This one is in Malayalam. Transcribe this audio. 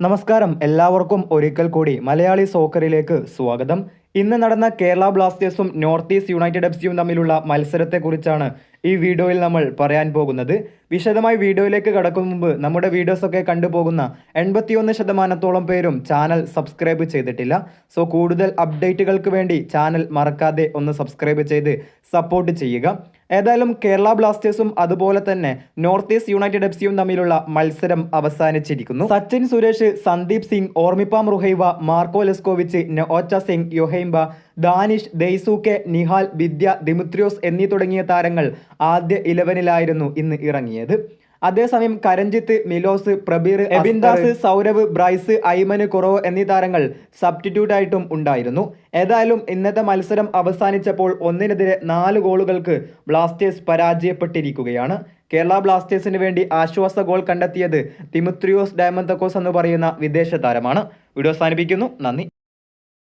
നമസ്കാരം. എല്ലാവർക്കും ഒരിക്കൽ കൂടി മലയാളി സോക്കറിലേക്ക് സ്വാഗതം. ഇന്ന് നടന്ന കേരള ബ്ലാസ്റ്റേഴ്സും നോർത്ത് ഈസ്റ്റ് യുണൈറ്റഡ് എഫ് സിയും തമ്മിലുള്ള മത്സരത്തെക്കുറിച്ചാണ് ഈ വീഡിയോയിൽ നമ്മൾ പറയാൻ പോകുന്നത്. വിശദമായി വീഡിയോയിലേക്ക് കടക്കും മുമ്പ് നമ്മുടെ വീഡിയോസൊക്കെ കണ്ടുപോകുന്ന എൺപത്തിയൊന്ന് ശതമാനത്തോളം പേരും ചാനൽ സബ്സ്ക്രൈബ് ചെയ്തിട്ടില്ല. സോ കൂടുതൽ അപ്ഡേറ്റുകൾക്ക് വേണ്ടി ചാനൽ മറക്കാതെ ഒന്ന് സബ്സ്ക്രൈബ് ചെയ്ത് സപ്പോർട്ട് ചെയ്യുക. ഏതായാലും കേരള ബ്ലാസ്റ്റേഴ്സും അതുപോലെ തന്നെ നോർത്ത് ഈസ്റ്റ് യുണൈറ്റഡ് എഫ് സിയും തമ്മിലുള്ള മത്സരം അവസാനിച്ചിരിക്കുന്നു. സച്ചിൻ സുരേഷ് സന്ദീപ് സിംഗ് ഓർമിപ്പാം റുഹൈവ മാർക്കോ ലെസ്കോവിച്ച് നൊച്ച സിംഗ് യൊഹൈംബ ദാനിഷ് ദെയ്സൂക്കെ നിഹാൽ വിദ്യ ദിമിത്രിയോസ് എന്നീ തുടങ്ങിയ താരങ്ങൾ ആദ്യ ഇലവനിലായിരുന്നു ഇന്ന് ഇറങ്ങിയത്. അതേസമയം കരഞ്ജിത്ത് മിലോസ് പ്രബീർ എബിൻദാസ് സൗരവ് ബ്രൈസ് ഐമന് കുറവ് എന്നീ താരങ്ങൾ സബ്സ്റ്റിറ്റ്യൂട്ട് ആയിട്ടും ഉണ്ടായിരുന്നു. ഏതായാലും ഇന്നത്തെ മത്സരം അവസാനിച്ചപ്പോൾ ഒന്നിനെതിരെ നാല് ഗോളുകൾക്ക് ബ്ലാസ്റ്റേഴ്സ് പരാജയപ്പെട്ടിരിക്കുകയാണ്. കേരള ബ്ലാസ്റ്റേഴ്സിന് വേണ്ടി ആശ്വാസ ഗോൾ കണ്ടെത്തിയത് തിമുത്രിയോസ് ഡയമന്തക്കോസ് എന്ന് പറയുന്ന വിദേശ താരമാണ്. വീഡിയോ അവസാനിപ്പിക്കുന്നു. നന്ദി.